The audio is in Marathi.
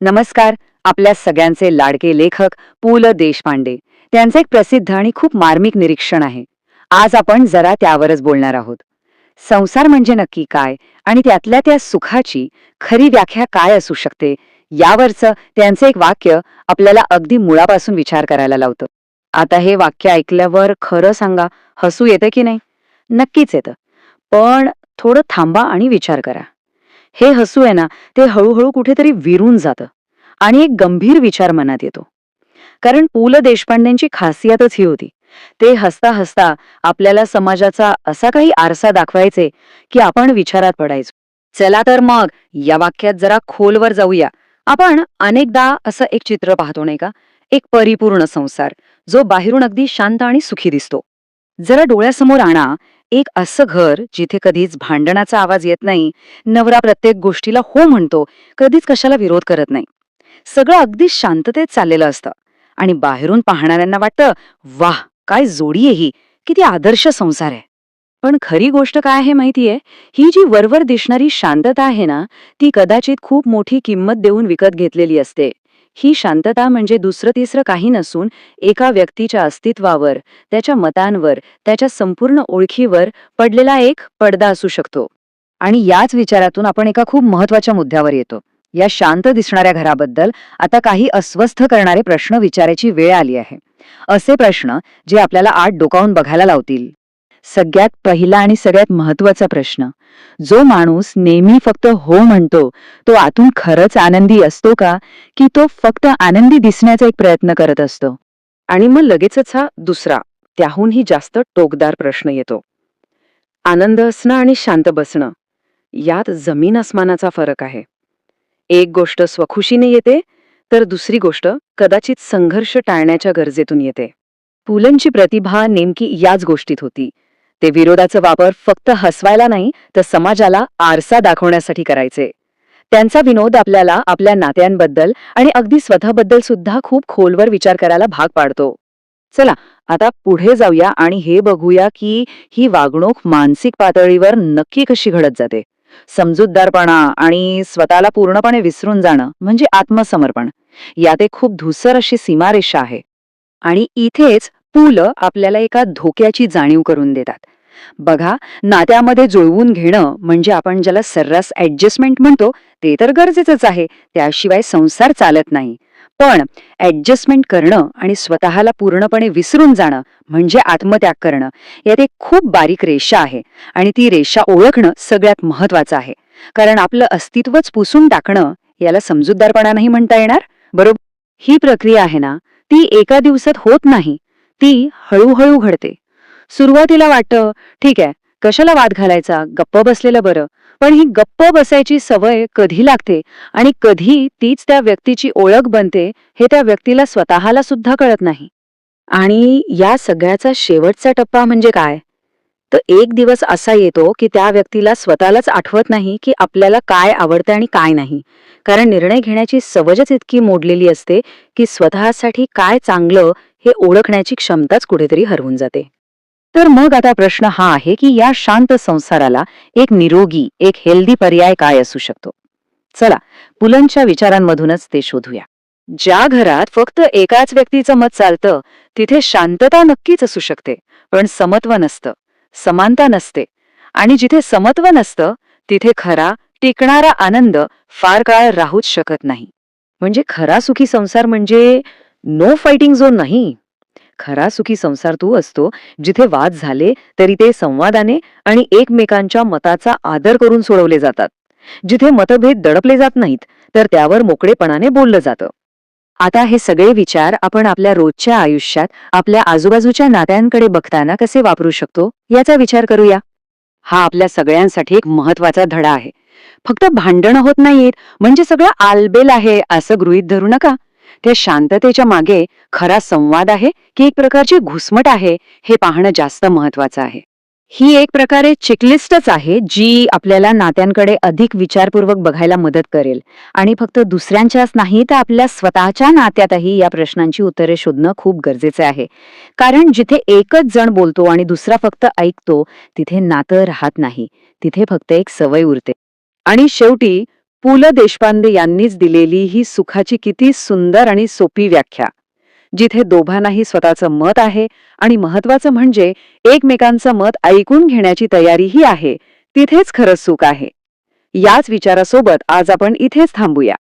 नमस्कार आपल्या सगळ्यांचे लाडके लेखक पु ल देशपांडे. त्यांचं एक प्रसिद्ध आणि खूप मार्मिक निरीक्षण आहे. आज आपण जरा त्यावरच बोलणार आहोत. संसार म्हणजे नक्की काय आणि त्यातल्या त्या सुखाची खरी व्याख्या काय असू शकते यावरचं त्यांचं एक वाक्य आपल्याला अगदी मुळापासून विचार करायला लावतं. आता हे वाक्य ऐकल्यावर खरं सांगा हसू येतं की नाही? नक्कीच येतं. पण थोडं थांबा आणि विचार करा. हे हसू आहे ना ते हळूहळू कुठेतरी विरून जातं. आणि एक गंभीर विचार मनात येतो. कारण पु ल देशपांडेंची खासियतच ही होती. ते हसता हसता आपल्याला समाजाचा असा काही आरसा दाखवायचे की आपण विचारात पडायचो. चला तर मग या वाक्यात जरा खोलवर जाऊया. आपण अनेकदा असं एक चित्र पाहतो नाही का? एक परिपूर्ण संसार जो बाहेरून अगदी शांत आणि सुखी दिसतो. जरा डोळ्यासमोर आणा एक असं घर जिथे कधीच भांडणाचा आवाज येत नाही नवरा प्रत्येक गोष्टीला हो म्हणतो कधीच कशाला विरोध करत नाही. सगळं अगदी शांततेत चाललेलं असतं आणि बाहेरून पाहणाऱ्यांना वाटतं वाह काय जोडी आहे ही किती आदर्श संसार आहे. पण खरी गोष्ट काय आहे माहितीये? ही जी वरवर दिसणारी शांतता आहे ना ती कदाचित खूप मोठी किंमत देऊन विकत घेतलेली असते. ही शांतता म्हणजे दुसरं तिसरं काही नसून एका व्यक्तीच्या अस्तित्वावर त्याच्या मतांवर त्याच्या संपूर्ण ओळखीवर पडलेला एक पडदा असू शकतो. आणि याच विचारातून आपण एका खूप महत्त्वाच्या मुद्द्यावर येतो. या शांत दिसणाऱ्या घराबद्दल आता काही अस्वस्थ करणारे प्रश्न विचारायची वेळ आली आहे. असे प्रश्न जे आपल्याला आत डोकावून बघायला लावतील. सगळ्यात पहिला आणि सगळ्यात महत्त्वाचा प्रश्न. जो माणूस नेहमी फक्त हो म्हणतो तो आतून खरंच आनंदी असतो का की तो फक्त आनंदी दिसण्याचा एक प्रयत्न करत असतो? आणि मग लगेचच हा दुसरा त्याहूनही जास्त टोकदार प्रश्न येतो. आनंद असणं आणि शांत बसणं यात जमीन अस्मानाचा फरक आहे. एक गोष्ट स्वखुशीने येते तर दुसरी गोष्ट कदाचित संघर्ष टाळण्याच्या गरजेतून येते. पुलंची प्रतिभा नेमकी याच गोष्टीत होती. ते विरोधाचा वापर फक्त हसवायला नाही तर समाजाला आरसा दाखवण्यासाठी करायचे. त्यांचा विनोद आपल्याला आपल्या नात्यांबद्दल आणि अगदी स्वतःबद्दल सुद्धा खूप खोलवर विचार करायला भाग पाडतो. चला आता पुढे जाऊया आणि हे बघूया की ही वागणूक मानसिक पातळीवर नक्की कशी घडत जाते. समजूतदारपणा आणि स्वतःला पूर्णपणे विसरून जाणं म्हणजे आत्मसमर्पण. यात एक खूप धुसर अशी सीमारेषा आहे. आणि इथेच पु ल आपल्याला एका धोक्याची जाणीव करून देतात. बघा नात्यामध्ये जुळवून घेणं म्हणजे आपण ज्याला सर्रास ऍडजस्टमेंट म्हणतो ते तर गरजेचंच आहे. त्याशिवाय संसार चालत नाही. पण ऍडजस्टमेंट करणं आणि स्वतःला पूर्णपणे विसरून जाणं म्हणजे आत्मत्याग करणं यात एक खूप बारीक रेषा आहे आणि ती रेषा ओळखणं सगळ्यात महत्वाचं आहे. कारण आपलं अस्तित्वच पुसून टाकणं याला समजूतदारपणा नाही म्हणता येणार? बरोबर ही प्रक्रिया आहे ना ती एका दिवसात होत नाही. ती हळूहळू घडते. सुरुवातीला वाटतं ठीक आहे कशाला वाद घालायचा? गप्प बसलेलं बरं. पण ही गप्प बसायची सवय कधी लागते? आणि कधी तीच त्या व्यक्तीची ओळख बनते हे त्या व्यक्तीला स्वतःला सुद्धा कळत नाही. आणि या सगळ्याचा शेवटचा टप्पा म्हणजे काय? तर एक दिवस असा येतो की त्या व्यक्तीला स्वतःलाच आठवत नाही की आपल्याला काय आवडतं आणि काय नाही. कारण निर्णय घेण्याची सवजच इतकी मोडलेली असते की स्वतःसाठी काय चांगलं हे ओळखण्याची क्षमताच कुठेतरी हरवून जाते. तर मग आता प्रश्न हा आहे की या शांत संसाराला एक निरोगी एक हेल्दी पर्याय काय असू शकतो? चला पुलंच्या विचारांमधूनच ते शोधूया. ज्या घरात फक्त एकाच व्यक्तीचं मत चालतं तिथे शांतता नक्कीच असू शकते पण समत्व नसतं समानता नसते. आणि जिथे समत्व नसतं तिथे खरा टिकणारा आनंद फार काळ राहूच शकत नाही. म्हणजे खरा सुखी संसार म्हणजे नो फायटिंग झोन नाही. खरा सुखी संसार तो असतो जिथे वाद झाले तरी ते संवादाने आणि एकमेकांच्या मताचा आदर करून सोडवले जातात. जिथे मतभेद दडपले जात नाहीत तर त्यावर मोकळेपणाने बोललं जातं. आता हे सगळे विचार आपण आपल्या रोजच्या आयुष्यात आपल्या आजूबाजूच्या नात्यांकडे बघताना कसे वापरू शकतो याचा विचार करूया. हा आपल्या सगळ्यांसाठी एक महत्त्वाचा धडा आहे. फक्त भांडणं होत नाहीत म्हणजे सगळं आलबेल आहे असं गृहीत धरू नका. त्या शांततेच्या मागे खरा संवाद आहे की एक प्रकारची घुसमट आहे हे पाहणं जास्त महत्वाचं आहे. ही एक प्रकारे चेकलिस्टच आहे जी आपल्याला नात्यांकडे अधिक विचारपूर्वक बघायला मदत करेल. आणि फक्त दुसऱ्यांच्याच नाही तर आपल्या स्वतःच्या नात्यातही या प्रश्नांची उत्तरे शोधणं खूप गरजेचे आहे. कारण जिथे एकच जण बोलतो आणि दुसरा फक्त ऐकतो तिथे नातं राहत नाही. तिथे फक्त एक सवय उरते. आणि शेवटी पु ल देशपांडे यांनीच दिलेली ही सुखाची किती सुंदर आणि सोपी व्याख्या. जिथे दोघांनाही स्वतःचं मत आहे आणि महत्वाचं म्हणजे एकमेकांचं मत ऐकून घेण्याची तयारीही आहे तिथेच खरं सुख आहे. याच विचारासोबत आज आपण इथेच थांबूया.